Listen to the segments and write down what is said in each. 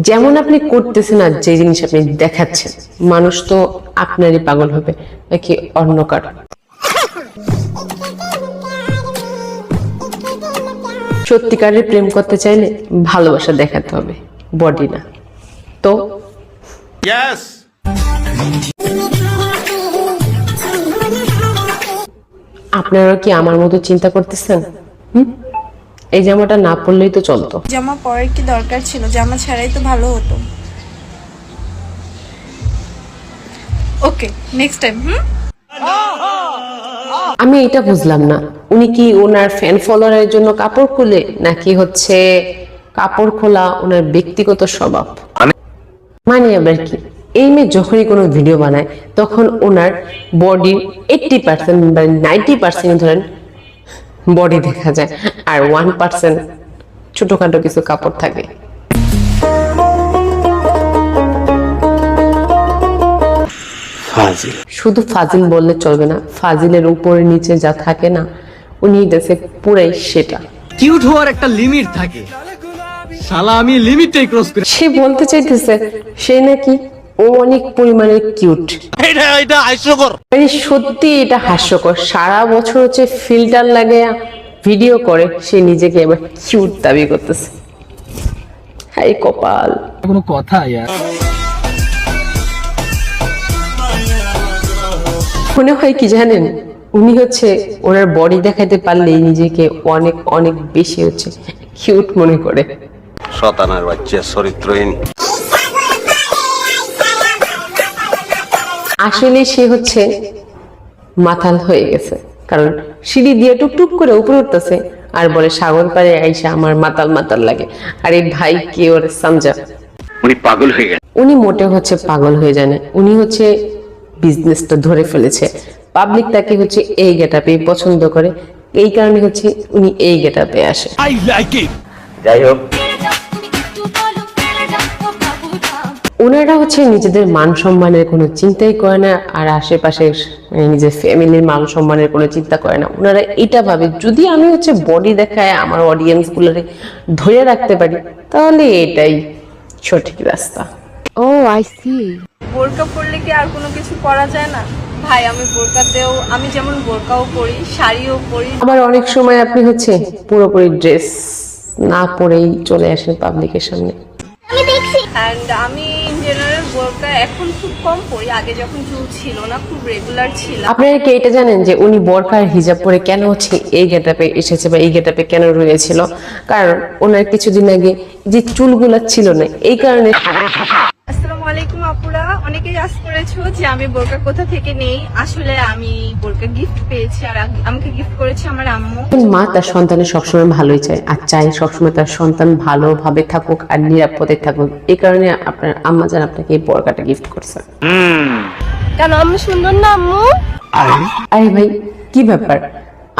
যেমন আপনি করতেছেন আর যে জিনিস আপনি দেখাচ্ছেন মানুষ তো আপনারই পাগল হবে নাকি অন্য কারও? সত্যিকারের প্রেম করতে চাইলে ভালোবাসা দেখাতে হবে বডি না। তো. আপনারা কি আমার মতো চিন্তা করতেছেন? হুম? এই জামাটা না পরলেই তো চলতো। জামা পরার কি দরকার ছিল? জামা ছাড়াই তো ভালো হতো। Okay next time hmm? আমি এটা বুঝলাম না। উনি কি ওনার ফ্যান ফলোয়ারের জন্য কাপড় খুলে নাকি হচ্ছে কাপড় খোলা ওনার ব্যক্তিগত স্বভাব? মানে আবার কি? এই মেয়ে যখনই কোনো ভিডিও বানায় তখন ওনার বডির এইটটি পার্সেন্ট বা নাইনটি পার্সেন্ট ধরেন বডি দেখা যায়। আর ওয়ান পার্সেন্ট ছোটখাটো কিছু কাপড় থাকে। ফাজিল। শুধু ফাজিল বললে চলবে না ফাজিলের উপরে নিচে যা থাকে না উনি দেশে পুরাই সেটা। কিউট হওয়ার একটা লিমিট থাকে। শালা আমি লিমিটটাই ক্রস করে। সে বলতে চাইতেছে সে নাকি ও অনেক পরিমাণে কিউট। এটা এটা হাস্যকর। মানে সত্যি এটা হাস্যকর। সারা বছর হচ্ছে ফিল্টার লাগে ভিডিও করে সে নিজেকে এবার কিউট দাবি করতেছে। হাই কপাল। কোনো কথা ইয়ার মনে হয় কি জানেন? উনি হচ্ছে ওনার বডি দেখাতে পারলেই নিজেকে অনেক অনেক বেশি হচ্ছে কিউট মনে করে। শতানার বাচ্চা চরিত্রহীন। আসলে সে হচ্ছে মাথাল হয়ে গেছে। কারণ সিঁড়ি দিয়ে টুকটুক করে উপরে উঠতেছে আর বলে সাগর পাড়ে আইসা আমার মাতাল মাতাল লাগে। আরে ভাই কে ওর সামজা? উনি পাগল হয়ে গেছে। উনি মোটে হচ্ছে পাগল হয়ে যায় না। উনি হচ্ছে বিজনেসটা ধরে ফেলেছে। পাবলিক তাকে হচ্ছে এই গেটাপে পছন্দ করে। এই কারণে হচ্ছে উনি এই গেটাপে আসে। আই লাইক ইট যাই হোক ওনারা হচ্ছে নিজেদের মান সম্মানের কোনো চিন্তাই করে না আর আশেপাশে মানে নিজের ফ্যামিলির মান সম্মানের কোনো চিন্তা করে না। ওনারা এটা ভাবে যদি আমি হচ্ছে বডি দেখায় আমার অডিয়েন্স গুলোরে ধরে রাখতে পারি তাহলে এটাই সঠিক রাস্তা। ও আই সি বোরকা পরলে কি আর কোনো কিছু করা যায় না? ভাই আমি বোরকাতেও আমি যেমন বোরকাও পরি শাড়িও পরি। আবার অনেক সময় আপনি হচ্ছে পুরোপুরি ড্রেস না পরেই চলে আসেন পাবলিকের সামনে। অ্যান্ড আমি বোরকা এখন খুব কম পরি আগে যখন চুল ছিল না, খুব রেগুলার ছিল। আপনারা কি এটা জানেন যে উনি বোরকা হিজাব পরে কেন হচ্ছে এই গেটাপে এসেছে বা এই গেটাপে কেন রয়েছিল? কারণ ওনার কিছুদিন আগে যে চুলগুলা ছিল না, এই কারণে অনেকেই আস করেছ যে আমি বোরকা কোথা থেকে নেই। আসলে আমি বোরকা গিফট পেয়েছি আর আমাকে গিফট করেছে আমার আম্মু। মা তার সন্তানের সবসময় ভালোই চায় আর চায় সবসময় তার সন্তান ভালোভাবে থাকুক আর নিরাপদে থাকুক। এই কারণে আপনার আম্মা জান আপনাকে এই বরকাটা গিফট করছে। কেন আম্মু সুন্দর না আম্মু? আরে। ভাই কি ব্যাপার?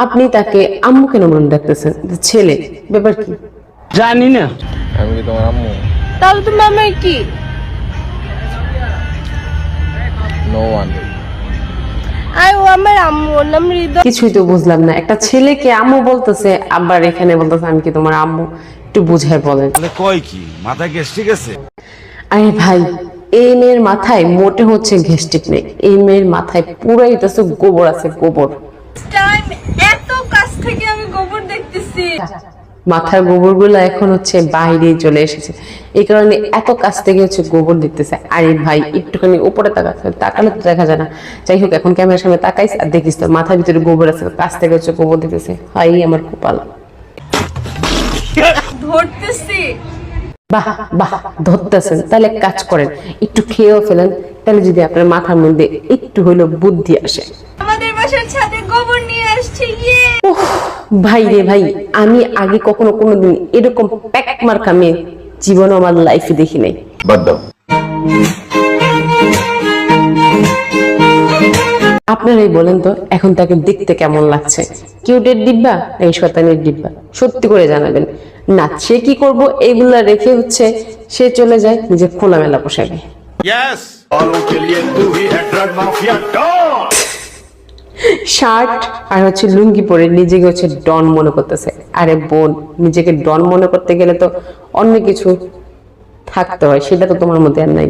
আপনি তাকে আম্মু কেন মনে রাখতেছেন? ছেলে ব্যাপার কি? জানি না। আমি তোমার আম্মু? তাহলে তুমি আমার কি? নো ওয়ান আই ও আমার আম্মু ওর নাম হৃদয়। কিছুই তো বুঝলাম না। একটা ছেলেকে আম্মু বলতেছে আবার এখানে বলতেছে আমি কি তোমার আম্মু? একটু বুঝায় বলেন। তাহলে কয় কি? মাথা গ্যাস ঠিক আছে? আরে ভাই এই মেয়ের মাথায় মোটে হচ্ছে ঘেস্টিক নেই। এই মেয়ের মাথায় পুরাই গোবর আছে গোবর। টাইম এত কাছ থেকে আমি গোবর দেখতেছি। মাথার গোবর গোবরগুলো এখন হচ্ছে বাইরে চলে এসেছে। এই কারণে এত কাছ থেকে হচ্ছে গোবর দিতেছে আরে ভাই একটুখানি উপরে তাকাচ্ছে তাকালে তো দেখা যায় না। যাই হোক এখন ক্যামেরার সামনে তাকাইস আর দেখিস তো মাথার ভিতরে গোবর আছে কাছ থেকে হচ্ছে গোবর দিতেছে হাই আমার কপাল। ধরতেছি। বাহ বাহ ধরতেছেন। তাহলে এক কাজ করেন একটু খেয়েও ফেলেন। তাহলে যদি আপনার মাথার মধ্যে একটু হইল বুদ্ধি আসে। বাসার ছাদে গোবর নিয়ে আসছে ইয়ে। উফ, ভাই রে ভাই আমি আগে কখনো কোনোদিন এরকম প্যাক মার্কা মেয়ে জীবন আমার লাইফে দেখি নাই। বাদ দাও। আপনারাই বলেন তো এখন তাকে দেখতে কেমন লাগছে? কিউটের ডিব্বা নাকি শতানের ডিব্বা সত্যি করে জানাবেন। না সে কি করব এইগুলা রেখে হচ্ছে সে চলে যায় নিজের খোলামেলা পোশাকে। ইয়েস শার্ট আর হচ্ছে লুঙ্গি পরে নিজেকে হচ্ছে ডন মনে করতেছে। আরে বোন নিজেকে ডন মনে করতে গেলে তো অন্য কিছু থাকতে হয় সেটা তো তোমার মধ্যে আর নাই।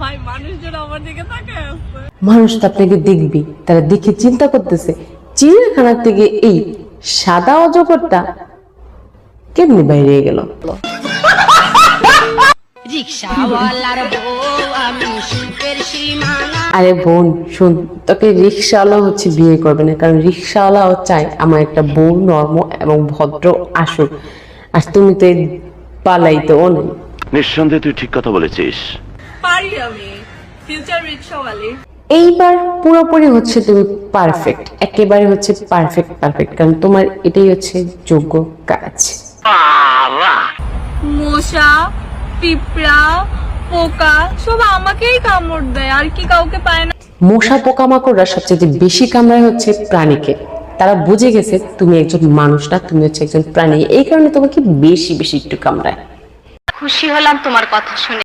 ভাই মানুষজন আমার দিকে তাকায় আছে। মানুষ তো আপনাকে দেখবি তারা দেখে চিন্তা করতেছে চিড়িয়াখানার থেকে এই সাদা অজগরটা কেমনি বাইরে গেল? রিক্সাওয়ালার বউ। সীমানা আরে বোন শুন তোকে রিক্সাওয়ালা হচ্ছে বিয়ে করবে না কারণ রিক্সাওয়ালাও চায় আমার একটা বউ নর্ম এবং ভদ্র আসুক আর তুমি তো এই পালাইতেও নেই। নিঃসন্দেহে তুই ঠিক কথা বলেছিস। পারি আমি ফিউচার রিক্সাওয়ালি এইবার পুরোপুরি হচ্ছে তুমি পারফেক্ট একেবারে হচ্ছে পারফেক্ট পারফেক্ট কারণ তোমার এটাই হচ্ছে যোগ্য কাজ। মশা পিঁপড়া পোকা সব আমাকেই কামড় দেয় আর কি কাউকে পায় না। মশা পোকামাকড়রা সবচেয়ে বেশি কামড়ায় হচ্ছে প্রাণীকে। তারা বুঝে গেছে তুমি একজন মানুষ না তুমি হচ্ছে একজন প্রাণী। এই কারণে তোমাকে বেশি বেশি একটু কামড়ায়। খুশি হলাম তোমার কথা শুনে।